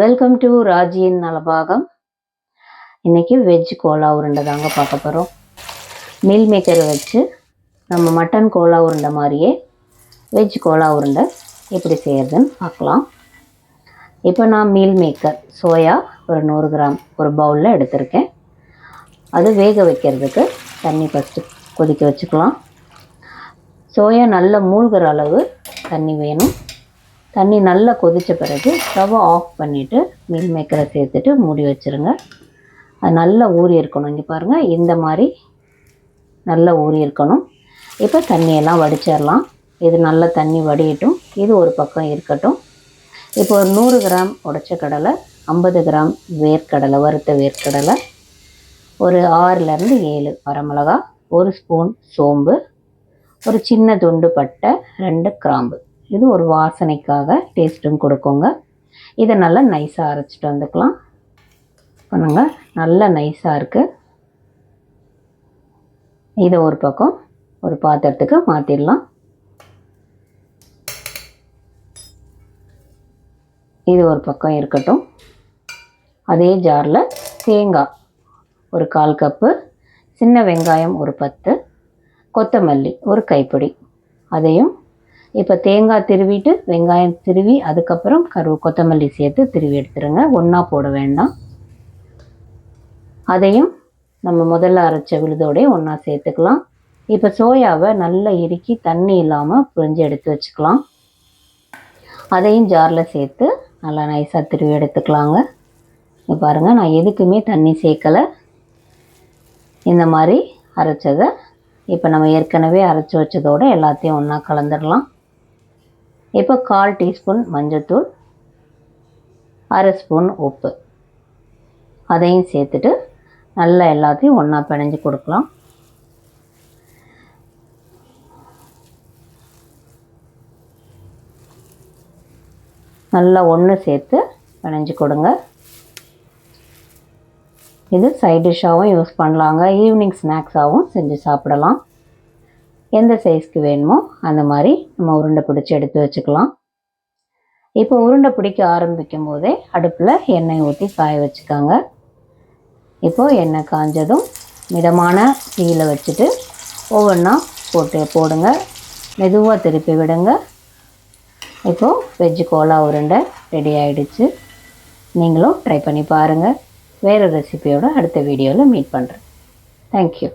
Welcome to ராஜியின் Nalabagam இன்னைக்கு veg Cola உருண்டை தாங்க பார்க்க போகிறோம் மீல் மேக்கரை வச்சு நம்ம மட்டன் கோலா உருண்டை மாதிரியே வெஜ் கோலா உருண்டை எப்படி செய்யறதுன்னு பார்க்கலாம். இப்போ நான் மீல் மேக்கர் சோயா ஒரு நூறு கிராம் ஒரு பவுலில் எடுத்திருக்கேன். அது வேக வைக்கிறதுக்கு தண்ணி ஃபஸ்ட்டு கொதிக்க வச்சுக்கலாம். சோயா நல்லா மூழ்கிற அளவு தண்ணி வேணும். தண்ணி நல்லா கொதித்த பிறகு ஸ்டவ்வை ஆஃப் பண்ணிவிட்டு மீல் மேக்கரை சேர்த்துட்டு மூடி வச்சுருங்க. அது நல்லா ஊறி இருக்கணும். இங்கே பாருங்கள் இந்த மாதிரி நல்லா ஊறி இருக்கணும். இப்போ தண்ணியெல்லாம் வடிச்சிடலாம். இது நல்லா தண்ணி வடியட்டும். இது ஒரு பக்கம் இருக்கட்டும். இப்போ ஒரு நூறு கிராம் உடச்ச கடலை ஐம்பது கிராம் வேர்க்கடலை வறுத்த வேர்க்கடலை ஒரு ஆறுலேருந்து ஏழு வரமிளகா ஒரு ஸ்பூன் சோம்பு ஒரு சின்ன துண்டு பட்டை ரெண்டு கிராம்பு. இது ஒரு வாசனைக்காக டேஸ்ட்டும் கொடுக்குங்க. இதை நல்லா நைஸாக அரைச்சிட்டு வந்துக்கலாம். பண்ணுங்க நல்லா நைஸாக இருக்குது இதை ஒரு பக்கம் ஒரு பாத்திரத்துக்கு மாற்றிடலாம் இது ஒரு பக்கம் இருக்கட்டும். அதே ஜாரில் தேங்காய் ஒரு கால் கப்பு சின்ன வெங்காயம் ஒரு பத்து கொத்தமல்லி ஒரு கைப்பிடி. அதையும் இப்போ தேங்காய் திருவிட்டு வெங்காயம் திருவி அதுக்கப்புறம் கரு கொத்தமல்லி சேர்த்து திருவி எடுத்துருங்க. ஒன்றா போட வேண்டாம். அதையும் நம்ம முதல்ல அரைச்ச விழுதோடய ஒன்றா சேர்த்துக்கலாம். இப்போ சோயாவை நல்லா இறுக்கி தண்ணி இல்லாமல் புழிஞ்சு எடுத்து வச்சுக்கலாம். அதையும் ஜாரில் சேர்த்து நல்லா நைஸாக திருவி எடுத்துக்கலாங்க. இப்போ பாருங்கள் நான் எதுக்குமே தண்ணி சேர்க்கலை. இந்த மாதிரி அரைச்சதை இப்போ நம்ம ஏற்கனவே அரைச்சி வச்சதோடு எல்லாத்தையும் ஒன்றா கலந்துடலாம். இப்போ கால் டீஸ்பூன் மஞ்சத்தூள் அரை ஸ்பூன் உப்பு. அதையும் சேர்த்துட்டு நல்லா எல்லாத்தையும் ஒன்றா பிணைஞ்சு கொடுக்கலாம். நல்லா ஒன்று சேர்த்து பிணைஞ்சு கொடுங்க. இது சைட் டிஷ்ஷாகவும் யூஸ் பண்ணலாங்க. ஈவினிங் ஸ்நாக்ஸாகவும் செஞ்சு சாப்பிடலாம். எந்த சைஸ்க்கு வேணுமோ அந்த மாதிரி நம்ம உருண்டை பிடிச்சி எடுத்து வச்சுக்கலாம். இப்போ உருண்டை பிடிக்க ஆரம்பிக்கும் போதே அடுப்பில் எண்ணெய் ஊற்றி காய வச்சுக்காங்க. இப்போது எண்ணெய் காஞ்சதும் மிதமான தீயில் வச்சுட்டு ஒவ்வொன்றா போட்டு போடுங்க. மெதுவாக திருப்பி விடுங்க. இப்போது வெஜ்ஜு கோலா உருண்டை ரெடி ஆகிடுச்சு நீங்களும் ட்ரை பண்ணி பாருங்கள் வேறு ரெசிபியோட அடுத்த வீடியோவில் மீட் பண்ணுறேன் தேங்க்யூ